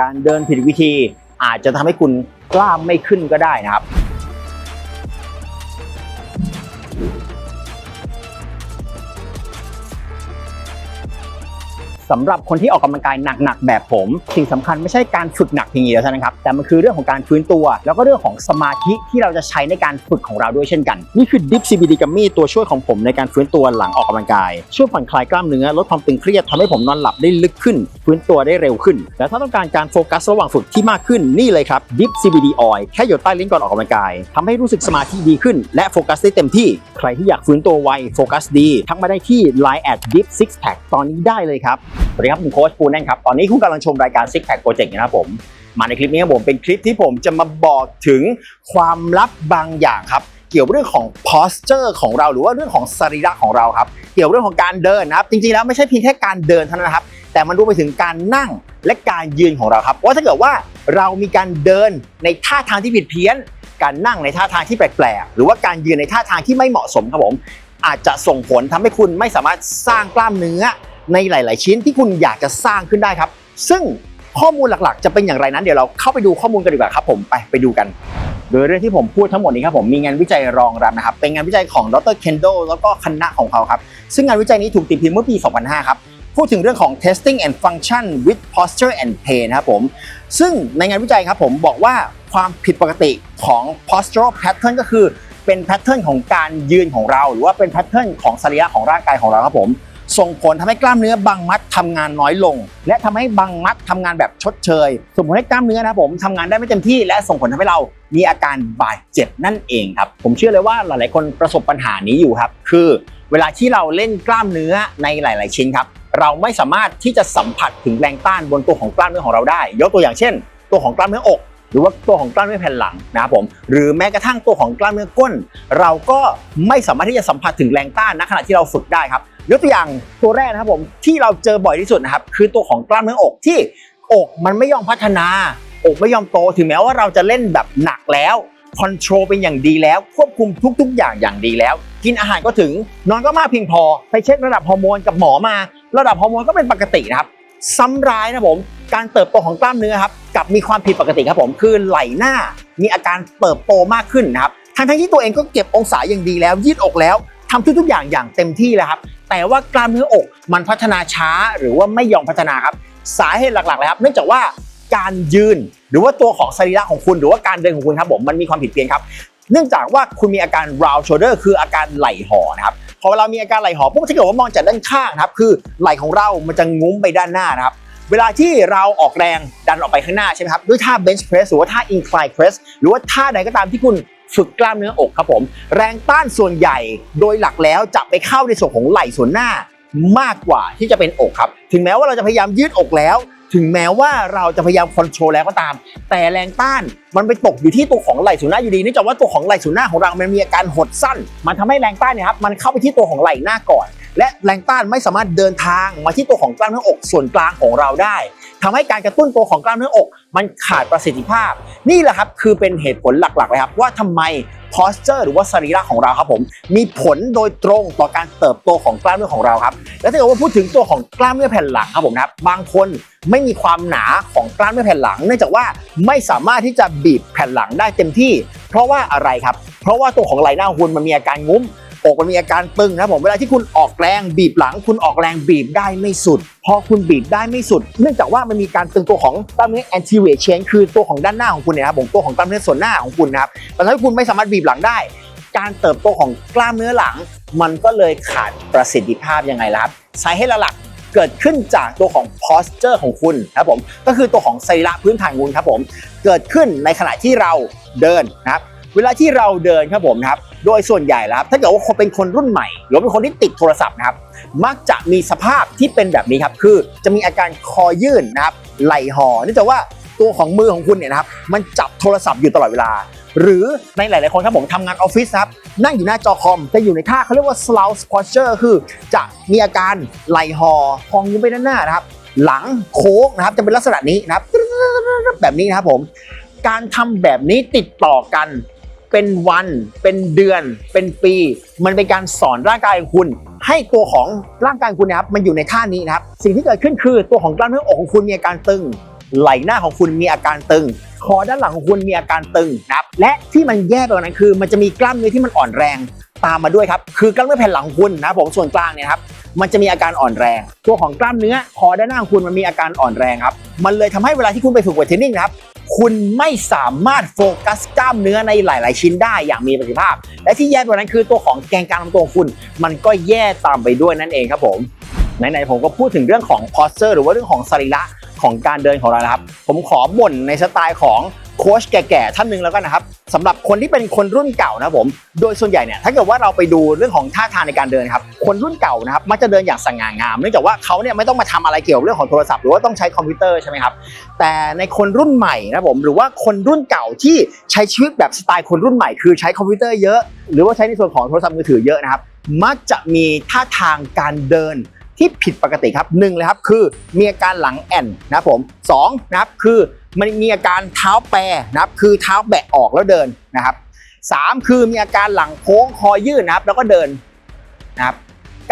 การเดินผิดวิธี อาจจะทำให้คุณกล้ามไม่ขึ้นก็ได้นะครับ สำหรับคนที่ออกกำลังกายหนักๆแบบผม สิ่งสำคัญไม่ใช่การฝึกหนักเพียงอย่างเดียวเท่านั้นครับแต่มันคือเรื่องของการฟื้นตัว แล้วก็เรื่องของสมาธิที่เราจะใช้ในการฝึกของเราด้วยเช่นกัน นี่คือ Dip CBD Gummy ตัวช่วยของผมในการฟื้นตัวหลังออกกำลังกายช่วยผ่อนคลายกล้ามเนื้อลดความตึงเครียดทำให้ผมนอนหลับได้ลึกขึ้น ฟื้นตัวได้เร็วขึ้น และถ้าต้องการการโฟกัสระหว่างฝึกที่มากขึ้นนี่เลยครับ Dip CBD Oil แค่หยดใต้ลิ้นก่อนออกกำลังกายทำให้รู้สึกสมาธิดีขึ้น และโฟกัสได้เต็มที่ใครที่อยากฟื้นตัวไวโฟกัสดีทักมาได้ที่ Line at Dip Six Pack ตอนนี้ได้เลยครับสวัสดีครับผมโค้ชปูแน่นครับ ตอนนี้คุณกำลังชมรายการ Six Pack Project นะครับผม มาในคลิปนี้ครับผมเป็นคลิปที่ผมจะมาบอกถึงความลับบางอย่างครับ เกี่ยวเรื่องของ posture ของเราหรือว่าเรื่องของสรีระของเราครับ เกี่ยวเรื่องของการเดินนะครับ จริงๆแล้วไม่ใช่เพียงแค่การเดินเท่านั้นครับ แต่มันรวมไปถึงการนั่งและการยืนของเราครับ ว่าถ้าเกิดว่าเรามีการเดินในท่าทางที่ผิดเพี้ยน การนั่งในท่าทางที่แปลกๆ หรือว่าการยืนในท่าทางที่ไม่เหมาะสมครับผม อาจจะส่งผลทำให้คุณไม่สามารถสร้างกล้ามเนื้อ ในหลาย ๆ ชิ้นที่คุณอยากจะสร้างขึ้นได้ครับ ซึ่งข้อมูลหลักๆ จะเป็นอย่างไรนั้นเดี๋ยวเราเข้าไปดูข้อมูลกันดีกว่าครับผมไปไปดูกัน โดยเรื่องที่ผมพูดทั้งหมดนี้ครับผมมีงานวิจัยรองรับนะครับ เป็นงานวิจัยของดรเคนโดแล้วก็คณะของเขาครับ ซึ่งงานวิจัยนี้ถูกตีพิมพ์เมื่อปี 2005 ครับพูดถึงเรื่องของ testing and function with posture and pain นะครับผม ซึ่งในงานวิจัยครับผมบอกว่าความผิดปกติของ postural pattern ก็คือเป็น pattern ของการยืนของเรา หรือว่าเป็น pattern ของสรีระของร่างกายของเราครับผม ส่งผลทำให้กล้ามเนื้อบางมัดทำงานน้อยลง และทำให้บางมัดทำงานแบบชดเชยส่งผลให้กล้ามเนื้อนะผมทำงานได้ไม่เต็มที่ และส่งผลทำให้เรามีอาการบาดเจ็บนั่นเองครับผมเชื่อเลยว่าหลาย ๆ คนประสบปัญหานี้อยู่ครับ คือ เวลาที่เราเล่นกล้ามเนื้อในหลาย ๆ ชิ้นครับเราไม่สามารถที่จะสัมผัสถึงแรงต้านบนตัวของกล้ามเนื้อของเราได้ ยกตัวอย่างเช่น ตัวของกล้ามเนื้ออก หรือว่าตัวของกล้ามเนื้อแผ่นหลังนะครับผมหรือแม้กระทั่งตัวของกล้ามเนื้อก้น เราก็ไม่สามารถที่จะสัมผัสถึงแรงต้านณขณะที่เราฝึกได้ครับ ยกตัวอย่างตัวแรกนะครับผมที่เราเจอบ่อยที่สุดนะครับคือตัวของกล้ามเนื้ออกที่อกมันไม่ยอมพัฒนา อกไม่ยอมโตถึงแม้ว่าเราจะเล่นแบบหนักแล้วคอนโทรลเป็นอย่างดีแล้ว ควบคุมทุก ๆ อย่างอย่างดีแล้ว กินอาหารก็ถึงนอนก็มากเพียงพอ ไปเช็คระดับฮอร์โมนกับหมอมา ระดับฮอร์โมนก็เป็นปกตินะครับซ้ำร้ายนะผมการเติบโตของกล้ามเนื้อครับกับมีความผิดปกติครับผมคือไหล่หน้า มีอาการเติบโตมากขึ้นนะครับทั้งทั้งๆที่ตัวเองก็เก็บองศาอย่างดีแล้วยืดอกแล้วทำทุกๆอย่างอย่างเต็มที่แล้วครับ แต่ว่ากล้ามเนื้ออกมันพัฒนาช้าหรือว่าไม่ยอมพัฒนาครับ สาเหตุหลักๆเลยครับ เนื่องจากว่าการยืนหรือว่าตัวของสรีระของคุณ หรือว่าการเดินของคุณครับผมมันมีความผิดเพี้ยนครับ เนื่องจากว่าคุณมีอาการ round shoulder คืออาการไหล่ห่อนะครับพอเรามีอาการไหล่ห่อปุ๊บถ้าเกิดว่ามองจากด้านข้างครับคือไหล่ของเรา มันจะงุ้มไปด้านหน้านะครับเวลาที่เราออกแรงดันออกไปข้างหน้าใช่ไหมครับด้วยท่า bench press หรือว่าท่า incline press หรือว่าท่าใดก็ตามที่คุณ ฝึกกล้ามเนื้ออกครับผม แรงต้านส่วนใหญ่โดยหลักแล้วจะไปเข้าในส่วนของไหล่ส่วนหน้ามากกว่าที่จะเป็นอกครับ ถึงแม้ว่าเราจะพยายามยืดอกแล้ว ถึงแม้ว่าเราจะพยายามคอนโทรลแล้วก็ตาม แต่แรงต้านมันไปตกอยู่ที่ตัวของไหล่ส่วนหน้าอยู่ดีเนื่องจากว่าตัวของไหล่ส่วนหน้าของเรามันมีอาการหดสั้น มันทำให้แรงต้านเนี่ยครับมันเข้าไปที่ตัวของไหล่หน้าก่อน และแรงต้านไม่สามารถเดินทางมาที่ตัวของกล้ามเนื้ออกส่วนกลางของเราได้ทำให้การกระตุ้นตัวของกล้ามเนื้ออก มันขาดประสิทธิภาพ นี่แหละครับคือเป็นเหตุผลหลักๆเลยครับว่าทำไม posture หรือว่าสรีระของเราครับผม มีผลโดยตรงต่อการเติบโตของกล้ามเนื้อของเราครับ และถ้าเกิดว่าพูดถึงตัวของกล้ามเนื้อแผ่นหลังครับผมนะครับบางคนไม่มีความหนาของกล้ามเนื้อแผ่นหลัง เนื่องจากว่าไม่สามารถที่จะบีบแผ่นหลังได้เต็มที่ เพราะว่าอะไรครับ เพราะว่าตัวของไหล่หน้าของคุณมันมีอาการงุ้ม อกมันมีอาการตึงนะครับผมเวลาที่คุณออกแรงบีบหลัง คุณออกแรงบีบได้ไม่สุด พอคุณบีบได้ไม่สุด เนื่องจากว่ามันมีการตึงตัวของกล้ามเนื้อ anterior chain คือตัวของด้านหน้าของคุณเนี่ยนะครับผมตัวของกล้ามเนื้อส่วนหน้าของคุณนะครับมันทำให้คุณไม่สามารถบีบหลังได้ การเติบโตของกล้ามเนื้อหลัง มันก็เลยขาดประสิทธิภาพยังไงล่ะครับสาเหตุหลักเกิดขึ้นจากตัวของ posture ของคุณครับผมก็คือตัวของสรีระพื้นฐานคุณครับผมเกิดขึ้นในขณะที่เราเดินนะครับ เวลาที่เราเดินครับผมนะครับโดยส่วนใหญ่แล้วครับถ้าเกิดว่าคนเป็นคนรุ่นใหม่ หรือเป็นคนที่ติดโทรศัพท์นะครับมักจะมีสภาพที่เป็นแบบนี้ครับคือจะมีอาการคอยื่นนะครับไหลห่อเนื่องจากว่าตัวของมือของคุณเนี่ยนะครับมันจับโทรศัพท์อยู่ตลอดเวลา หรือในหลาย ๆ คนครับผมทำงานออฟฟิศครับนั่งอยู่หน้าจอคอมจะอยู่ในท่าเขาเรียกว่า slouch posture คือ จะมีอาการไหลห่อพองยุบไปด้านหน้านะครับหลังโค้งนะครับจะเป็นลักษณะนี้นะครับแบบนี้นะครับผมการทำแบบนี้ติดต่อกัน เป็นวัน เป็นเดือน เป็นปี มันเป็นการสอนร่างกายของคุณ ให้ตัวของร่างกายคุณนะครับมันอยู่ในท่านี้นะครับ สิ่งที่เกิดขึ้นคือตัวของกล้ามเนื้ออกของคุณมีอาการตึง ไหล่หน้าของคุณมีอาการตึง คอด้านหลังของคุณมีอาการตึงนะครับ และที่มันแย่ไปกว่านั้นคือ มันจะมีกล้ามเนื้อที่มันอ่อนแรงตามมาด้วยครับ คือกล้ามเนื้อแผ่นหลังของคุณนะผมส่วนกลางเนี่ยครับมันจะมีอาการอ่อนแรง ตัวของกล้ามเนื้อคอด้านหน้าของคุณมันมีอาการอ่อนแรงครับ มันเลยทำให้เวลาที่คุณไปฝึกเวทเทรนนิ่งนะครับ คุณไม่สามารถโฟกัสกล้ามเนื้อในหลาย ๆ ชิ้นได้อย่างมีประสิทธิภาพ และที่แย่ไปกว่านั้นคือตัวของแกนกลางลำตัวของคุณ มันก็แย่ตามไปด้วยนั่นเองครับผมไหน ๆ ผมก็พูดถึงเรื่องของ posture หรือว่าเรื่องของสรีระของการเดินของเรานะครับ ผมขอบ่นในสไตล์ของโค้ชแก่ๆท่านหนึ่งแล้วกันนะครับสำหรับคนที่เป็นคนรุ่นเก่านะผมโดยส่วนใหญ่เนี่ยถ้าเกิดว่าเราไปดูเรื่องของท่าทางในการเดินครับคนรุ่นเก่านะครับมักจะเดินอย่างสง่างาม เนื่องจากว่าเขาเนี่ยไม่ต้องมาทำอะไรเกี่ยวกับเรื่องของโทรศัพท์หรือว่าต้องใช้คอมพิวเตอร์ใช่ไหมครับแต่ในคนรุ่นใหม่นะผมหรือว่าคนรุ่นเก่าที่ใช้ชีวิตแบบสไตล์คนรุ่นใหม่ คือใช้คอมพิวเตอร์เยอะ หรือว่าใช้ในส่วนของโทรศัพท์มือถือเยอะนะครับมักจะมีท่าทางการเดินที่ผิดปกติครับหนึ่งเลยครับคือมีอาการหลังแอนนะผมสองนะครับคือ มันมีอาการเท้าแปรนะครับคือเท้าแบะออกแล้วเดินนะครับสามคือมีอาการหลังโค้งคอยื่นนะครับ แล้วก็เดินนะครับ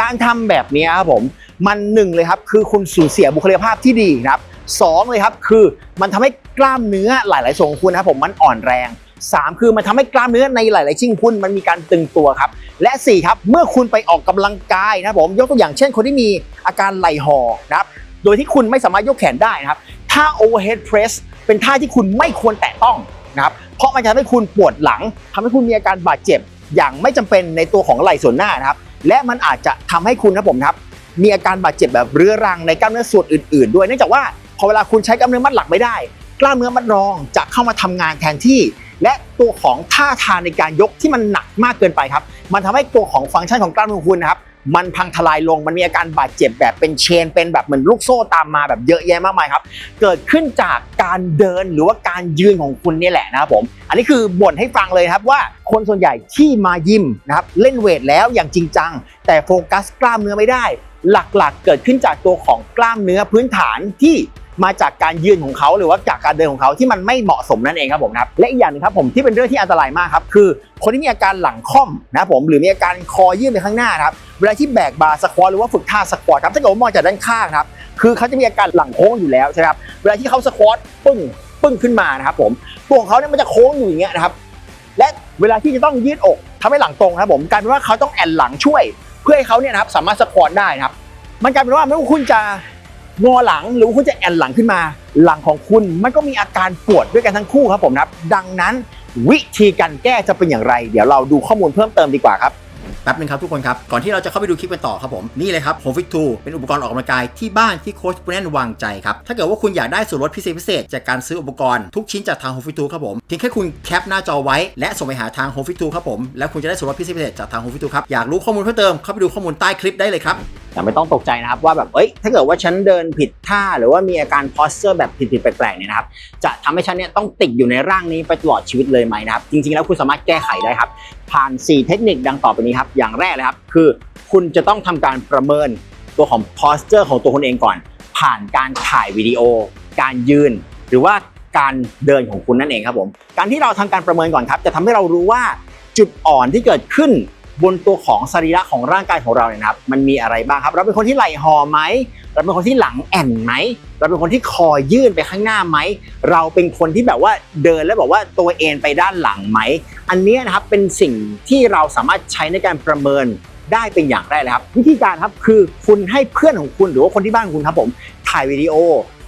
การทำแบบนี้ครับผมมันหนึ่งเลยครับคือคุณสูญเสียบุคลิกภาพที่ดีนะครับสองเลยครับคือมันทำให้กล้ามเนื้อหลาย ๆ ส่วนของคุณนะครับผมมันอ่อนแรงสามคือมันทำให้กล้ามเนื้อในหลาย ๆ ชิ้นคุณมันมีการตึงตัวครับ และ4ครับเมื่อคุณไปออกกำลังกายนะผมยกตัวอย่างเช่นคนที่มีอาการไหล่หอนะครับโดยที่คุณไม่สามารถยกแขนได้นะครับท่า overhead press เป็นท่าที่คุณไม่ควรแตะต้องนะครับเพราะมันจะทำให้คุณปวดหลังทำให้คุณมีอาการบาดเจ็บ อย่างไม่จำเป็นในตัวของไหล่ส่วนหน้านะครับ และมันอาจจะทำให้คุณนะผมครับมีอาการบาดเจ็บแบบเรื้อรังในกล้ามเนื้อส่วนอื่น ๆ ด้วยเนื่องจากว่าพอเวลาคุณใช้กล้ามเนื้อมัดหลักไม่ได้ กล้ามเนื้อมัดรองจะเข้ามาทำงานแทนที่ และตัวของท่าทางในการยกที่มันหนักมากเกินไปครับ มันทำให้ตัวของฟังก์ชันของกล้ามเนื้อคุณนะครับ มันพังทลายลงมันมีอาการบาดเจ็บแบบเป็นเชน เป็นแบบเหมือนลูกโซ่ตามมาแบบเยอะแยะมากมายครับ เกิดขึ้นจากการเดินหรือว่าการยืนของคุณนี่แหละนะครับผม อันนี้คือบ่นให้ฟังเลยครับว่าคนส่วนใหญ่ที่มายิมนะครับเล่นเวทแล้วอย่างจริงจัง แต่โฟกัสกล้ามเนื้อไม่ได้ หลักๆ เกิดขึ้นจากตัวของกล้ามเนื้อพื้นฐานที่ มาจากการยืนของเขาหรือว่าจากการเดินของเขาที่มันไม่เหมาะสมนั่นเองครับผมนะครับและอีกอย่างหนึงครับผมที่เป็นเรื่องที่อันตรายมากครับคือ คนที่มีอาการหลังค่อมนะครับผมหรือมีอาการคอยื่นไปข้างหน้าครับเวลาที่แบกบาร์สควอตหรือว่าฝึกท่าสควอตครับถ้าเกิดว่ามองจากด้านข้างครับคือเขาจะมีอาการหลังโค้งอยู่แล้วใช่ไหมครับเวลาที่เขาสควอตปึ้งปึ้งขึ้นมานะครับผมตัวของเขาเนี่ยมันจะโค้งอยู่อย่างเงี้ยนะครับและเวลาที่จะต้องยืดอกทำให้หลังตรงนะครับผมกลายเป็นว่าเขาต้องแอนหลังช่วย เพื่อให้เขาเนี่ยนะครับสามารถสควอตได้นะครับมันกลายเป็นว่าไม่ว่าคุณจะ งอหลังหรือคุณจะแอนหลังขึ้นมา หลังของคุณมันก็มีอาการปวดด้วยกันทั้งคู่ครับผมนะครับ ดังนั้นวิธีการแก้จะเป็นอย่างไร เดี๋ยวเราดูข้อมูลเพิ่มเติมดีกว่าครับแป๊บนึงครับทุกคนครับ ก่อนที่เราจะเข้าไปดูคลิปกันต่อครับผม นี่เลยครับ Home Fit 2เป็นอุปกรณ์ออกกำลังกายที่บ้านที่โค้ชปุ้นแน่นวางใจครับ ถ้าเกิดว่าคุณอยากได้ส่วนลดพิเศษพิเศษจากการซื้ออุปกรณ์ทุกชิ้นจากทาง Home Fit 2ครับผมเพียงแค่คุณแคปหน้าจอไว้ และส่งไปหาทาง Home Fit 2ครับผมแล้วคุณจะได้ส่วนลดพิเศษพิเศษจากทาง Home Fit 2ครับอยากรู้ข้อมูลเพิ่มเติมเข้าไปดูข้อมูลใต้คลิปได้เลยครับ แต่ไม่ต้องตกใจนะครับว่าแบบเอ้ยถ้าเกิดว่าฉันเดินผิดท่าหรือว่ามีอาการ posture แบบผิดๆแปลกๆเนี่ยนะครับจะทำให้ฉันเนี่ยต้องติดอยู่ในร่างนี้ไปตลอดชีวิตเลยไหมนะครับ จริงๆแล้วคุณสามารถแก้ไขได้ครับ ผ่าน 4 เทคนิคดังต่อไปนี้ครับอย่างแรกเลยครับคือคุณจะต้องทำการประเมินตัวของ posture ของตัวคุณเองก่อน ผ่านการถ่ายวิดีโอ การยืน หรือว่าการเดินของคุณนั่นเองครับผมการที่เราทำการประเมินก่อนครับ จะทำให้เรารู้ว่าจุดอ่อนที่เกิดขึ้น บนตัวของสรีระของร่างกายของเราเนี่ยนะครับ มันมีอะไรบ้างครับ เราเป็นคนที่ไหล่ห่อไหม เราเป็นคนที่หลังแอนไหม เราเป็นคนที่คอยื่นไปข้างหน้าไหม เราเป็นคนที่แบบว่าเดินแล้วบอกว่าตัวเอ็นไปด้านหลังไหม อันนี้นะครับเป็นสิ่งที่เราสามารถใช้ในการประเมินได้เป็นอย่างแรกเลยครับ วิธีการครับคือคุณให้เพื่อนของคุณหรือว่าคนที่บ้านของคุณครับผมถ่ายวิดีโอ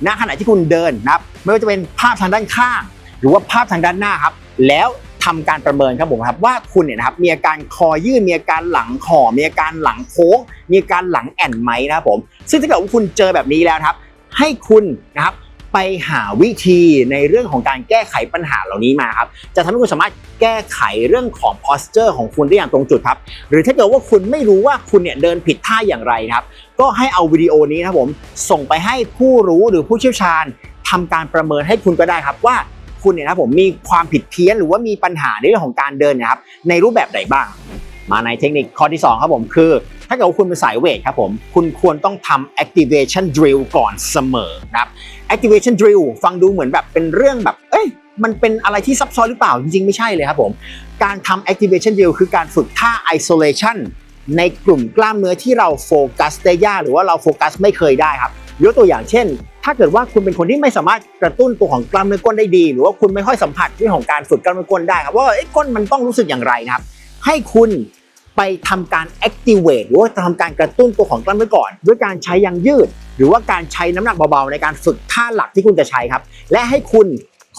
ณขณะที่คุณเดินนะครับ ไม่ว่าจะเป็นภาพทางด้านข้าง หรือว่าภาพทางด้านหน้าครับ แล้ว ทำการประเมินครับผมครับว่าคุณเนี่ยนะครับมีอาการคอยื่นมีอาการหลังห่อมีอาการหลังโค้ง มีอาการหลังแอนไหมนะครับผม ซึ่งถ้าเกิดว่าคุณเจอแบบนี้แล้วครับ ให้คุณนะครับไปหาวิธีในเรื่องของการแก้ไขปัญหาเหล่านี้มาครับ จะทำให้คุณสามารถแก้ไขเรื่องของ posture ของคุณได้อย่างตรงจุดครับ หรือถ้าเกิดว่าคุณไม่รู้ว่าคุณเนี่ยเดินผิดท่าอย่างไรครับ ก็ให้เอาวิดีโอนี้นะครับผม ส่งไปให้ผู้รู้หรือผู้เชี่ยวชาญทำการประเมินให้คุณก็ได้ครับว่า คุณเนี่ยนะผมมีความผิดเพี้ยนหรือว่ามีปัญหาในเรื่องของการเดินนะครับในรูปแบบไหนบ้าง มาในเทคนิคข้อที่ 2 ครับผมคือ ถ้าเกิดว่าคุณเป็นสายเวทครับผมคุณควรต้องทำ activation drill ก่อนเสมอนะครับ activation drill ฟังดูเหมือนแบบเป็นเรื่องแบบเอ้ยมันเป็นอะไรที่ซับซ้อนหรือเปล่าจริงๆ ไม่ใช่เลยครับผม การทำ activation drill คือการฝึกท่า isolation ในกลุ่มกล้ามเนื้อที่เราโฟกัสได้ยากหรือว่าเราโฟกัสไม่เคยได้ครับยกตัวอย่างเช่น ถ้าเกิดว่าคุณเป็นคนที่ไม่สามารถกระตุ้นตัวของกล้ามเนื้อก้นได้ดี หรือว่าคุณไม่ค่อยสัมผัสเรื่องของการฝึกกล้ามเนื้อก้นได้ครับว่าเอ้ก้นมันต้องรู้สึกอย่างไรนะครับ ให้คุณไปทำการ activate หรือว่าทำการกระตุ้นตัวของกล้ามเนื้อก่อน ด้วยการใช้ยางยืด หรือว่าการใช้น้ำหนักเบาๆ ในการฝึกท่าหลักที่คุณจะใช้ครับ และให้คุณ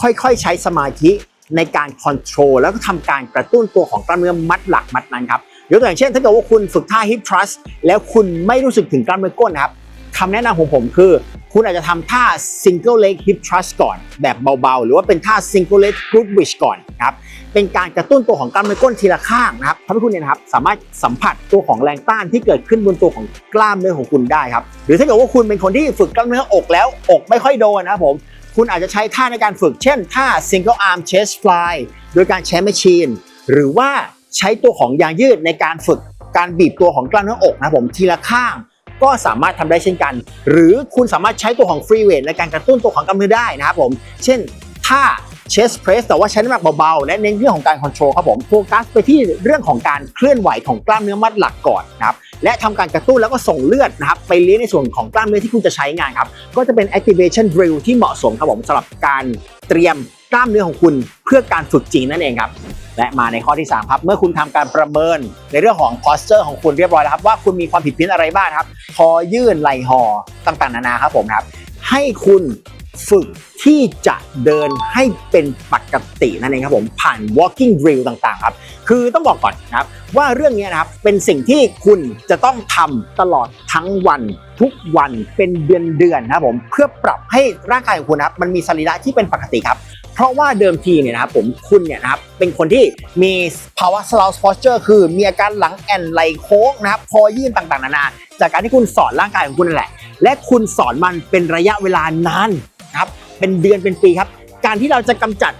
ค่อยๆใช้สมาธิในการ control แล้วก็ทำการกระตุ้นตัวของกล้ามเนื้อมัดหลักมัดนั้นครับยกตัวอย่างเช่น ถ้าเกิดว่าคุณฝึกท่า hip thrust แล้วคุณไม่รู้สึกถึงกล้ามเนื้อก้นนะครับคำแนะนำของผมคือ คุณอาจจะทำท่า single leg hip thrust ก่อน แบบเบาๆ หรือว่าเป็นท่า single leg glute bridge ก่อนนะครับเป็นการกระตุ้นตัวของกล้ามเนื้อก้นทีละข้างนะครับทำให้คุณเนี่ยนะครับสามารถสัมผัสตัวของแรงต้านที่เกิดขึ้นบนตัวของกล้ามเนื้อของคุณได้ครับหรือถ้าเกิดว่าคุณเป็นคนที่ฝึกกล้ามเนื้ออกแล้วอกไม่ค่อยโดนนะครับผมคุณอาจจะใช้ท่าในการฝึกเช่นท่า single arm chest fly โดยการใช้แมชชีนหรือว่าใช้ตัวของยางยืดในการฝึกการบีบตัวของกล้ามเนื้ออกนะผมทีละข้าง ก็สามารถทำได้เช่นกัน หรือคุณสามารถใช้ตัวของฟรีเวทในการกระตุ้นตัวของกล้ามเนื้อได้นะครับผม เช่นท่า chest press แต่ว่าใช้น้ำหนักเบาๆและเน้นเรื่องของการคอนโทรลครับผมโฟกัสไปที่เรื่องของการเคลื่อนไหวของกล้ามเนื้อมัดหลักก่อนนะครับและทำการกระตุ้นแล้วก็ส่งเลือดนะครับไปเลี้ยงในส่วนของกล้ามเนื้อที่คุณจะใช้งานครับก็จะเป็น activation drill ที่เหมาะสมครับผมสำหรับการเตรียม กล้ามเนื้อของคุณเพื่อการฝึกจริงนั่นเองครับ และมาในข้อที่ 3 ครับ เมื่อคุณทำการประเมินในเรื่องของ posture ของคุณเรียบร้อยแล้วครับ ว่าคุณมีความผิดเพี้ยนอะไรบ้างครับ คอยื่นไหล่ห่อต่างๆ นานาครับผมครับ ให้คุณฝึกที่จะเดินให้เป็นปกตินั่นเองครับผมผ่าน walking drill ต่างๆครับ คือต้องบอกก่อนนะครับ ว่าเรื่องนี้นะครับเป็นสิ่งที่คุณจะต้องทำตลอดทั้งวันทุกวันเป็นเดือนๆนะครับผมเพื่อปรับให้ร่างกายของคุณครับมันมีสรีระที่เป็นปกติครับ ราะว่าเดิมทีเนี่ยนะครับผมคุณเนี่ยนะครับเป็นคนที่มีภาวะ slouch posture คือมีอาการหลังแอนไหลโค้งนะครับคอยื่นต่างๆ นานาจากการที่คุณสอนร่างกายของคุณนั่นแหละ และคุณสอนมันเป็นระยะเวลานานครับเป็นเดือนเป็นปีครับ การที่เราจะกำจัด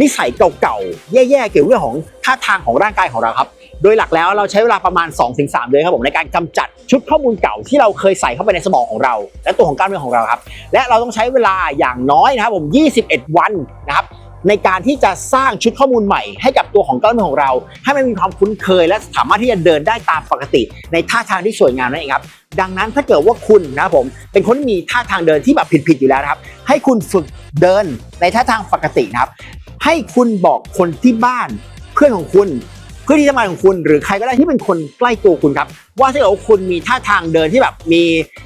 นิสัยเก่าๆแย่ๆเกี่ยวกับเรื่องของท่าทางของร่างกายของเราครับ โดยหลักแล้วเราใช้เวลาประมาณ 2-3 เดือนครับผมในการกำจัดชุดข้อมูลเก่าที่เราเคยใส่เข้าไปในสมองของเรา และตัวของกล้ามเนื้อของเราครับ และเราต้องใช้เวลาอย่างน้อยนะครับผม 21 วันนะครับในการที่จะสร้างชุดข้อมูลใหม่ให้กับตัวของกล้ามเนื้อของเรา ให้มันมีความคุ้นเคย และสามารถที่จะเดินได้ตามปกติ ในท่าทางที่สวยงามนั่นเองครับ ดังนั้นถ้าเกิดว่าคุณนะผมเป็นคนที่มีท่าทางเดินที่แบบผิดๆอยู่แล้วครับ ให้คุณฝึกเดินในท่าทางปกตินะครับ ให้คุณบอกคนที่บ้าน เพื่อนของคุณ เพื่อนที่ทำงานของคุณหรือใครก็ได้ที่เป็นคนใกล้ตัวคุณครับ ว่าถ้าเกิดว่าคุณมีท่าทางเดินที่แบบมี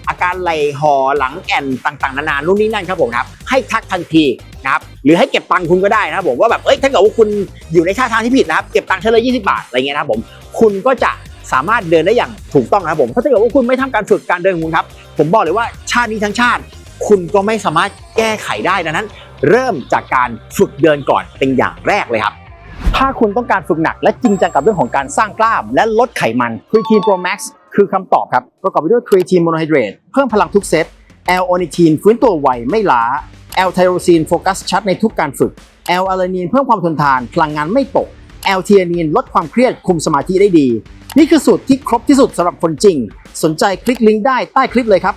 อาการไหลหอหลังแอนต่างๆนานานู่นนี่นั่นครับผมครับให้ทักทันทีนะครับหรือให้เก็บตังคุณก็ได้นะครับผมว่าแบบเอ้ยถ้าเกิดว่าคุณอยู่ในท่าทางที่ผิดนะครับเก็บตังค์เฉลย20บาทอะไรเงี้ยนะครับผมคุณก็จะสามารถเดินได้อย่างถูกต้องนะครับผมเพราะถ้าเกิดว่าคุณไม่ทำการฝึกการเดินของคุณครับ ผมบอกเลยว่าชาตินี้ทั้งชาติ คุณก็ไม่สามารถแก้ไขได้ดังนั้น เริ่มจากการฝึกเดินก่อนเป็นอย่างแรกเลยครับ ถ้าคุณต้องการฝึกหนักและจริงจังกับเรื่องของการสร้างกล้าม และลดไขมัน Creatine Pro Max คือคำตอบครับ ประกอบไปด้วย Creatine Monohydrate เพิ่มพลังทุกเซต L-Ornithine ฟื้นตัวไวไม่ล้า L-Tyrosine โฟกัสชัดในทุกการฝึก L-Alanine เพิ่มความทนทานพลังงานไม่ตก L-Theanine ลดความเครียดคุมสมาธิได้ดี นี่คือสูตรที่ครบที่สุดสำหรับคนจริง สนใจคลิกลิงก์ได้ใต้คลิปเลยครับ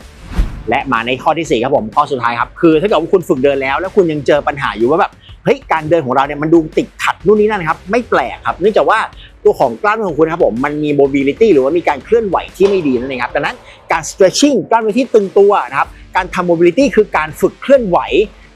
และมาในข้อที่ 4 ครับผมข้อสุดท้ายครับ คือถ้าเกิดว่าคุณฝึกเดินแล้ว แล้วคุณยังเจอปัญหาอยู่ว่าแบบ เฮ้ยการเดินของเราเนี่ยมันดูติดขัดนู่นนี่นั่นครับไม่แปลกครับเนื่องจากว่าตัวของกล้ามเนื้อของคุณครับผมมันมี mobility หรือว่ามีการเคลื่อนไหวที่ไม่ดีนั่นเองครับดังนั้นการ stretching กล้ามเนื้อที่ตึงตัวนะครับการทำ mobility คือการฝึกเคลื่อนไหว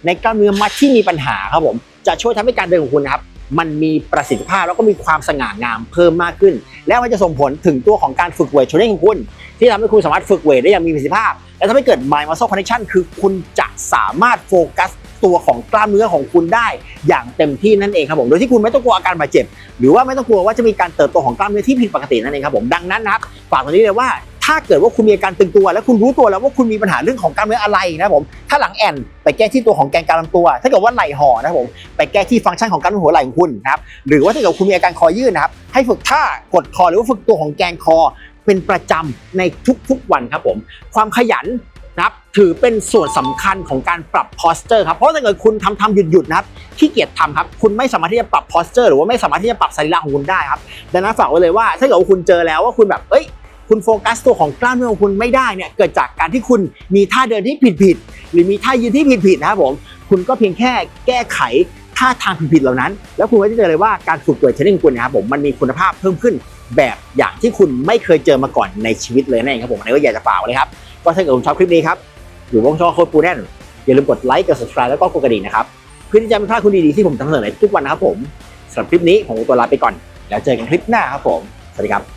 ในกล้ามเนื้อมัดที่มีปัญหาครับผมจะช่วยทำให้การเดินของคุณนะครับมันมีประสิทธิภาพแล้วก็มีความสง่างามเพิ่มมากขึ้น และมันจะส่งผลถึงตัวของการฝึกเวทเทรนนิ่งของคุณ ที่ทำให้คุณสามารถฝึกเวทได้อย่างมีประสิทธิภาพ และทำให้เกิด mind muscle connection คือคุณจะสามารถโฟกัส ตัวของกล้ามเนื้อของคุณได้อย่างเต็มที่นั่นเองครับผม โดยที่คุณไม่ต้องกลัวอาการบาดเจ็บ หรือว่าไม่ต้องกลัวว่าจะมีการเติบโตของกล้ามเนื้อที่ผิดปกตินั่นเองครับผมดังนั้นนะครับฝากตรงนี้เลยว่าถ้าเกิดว่าคุณมีอาการตึงตัว และคุณรู้ตัวแล้วว่าคุณมีปัญหาเรื่องของกล้ามเนื้ออะไรนะครับผมถ้าหลังแอนไปแก้ที่ตัวของแกนกลางลำตัว ถ้าเกิดว่าไหล่ห่อนะครับผมไปแก้ที่ฟังก์ชันของกล้ามเนื้อหัวไหล่ของคุณนะครับหรือว่าถ้าเกิดคุณมีอาการคอยื่นนะครับให้ฝึกท่ากดคอหรือว่าฝึกตัวของแกนคอเป็นประจำในทุกๆวันครับผม ความขยัน นะครับถือเป็นส่วนสำคัญของการปรับ posture ครับเพราะถ้าเกิดคุณทำทำหยุดหยุดนะครับขี้เกียจทำครับคุณไม่สามารถที่จะปรับ posture หรือว่าไม่สามารถที่จะปรับสรีระของคุณได้ครับดังนั้นฝากไว้เลยว่าถ้าเกิดว่าคุณเจอแล้วว่าคุณแบบเอ้ยคุณโฟกัสตัวของกล้ามเนื้อของคุณไม่ได้เนี่ยเกิดจากการที่คุณมีท่าเดินที่ผิดๆหรือมีท่ายืนที่ผิดๆนะครับผมคุณก็เพียงแค่แก้ไขท่าทางผิดๆเหล่านั้น แล้วคุณก็จะเจอเลยว่าการฝึกตัวเทรนนิ่งคุณนะครับผมมันมีคุณภาพเพิ่มขึ้นแบบอย่างที่คุณไม่เคยเจอมาก่อนในชีวิตเลยนั่นเองครับผมอันนี้ก็อยากจะฝากเลยครับ ก็ถ้าเกิดคุณชอบคลิปนี้ครับอยู่วงช่องโค้ดปูแน่นอย่าลืมกดไลค์กด subscribe แล้วก็กดกระดิ่งนะครับเพื่อที่จะไม่พลาดคุณดีๆที่ผมนำเสนอในทุกวันนะครับผมสำหรับคลิปนี้ผมขอตัวลาไปก่อนแล้วเจอกันคลิปหน้าครับผมสวัสดีครับ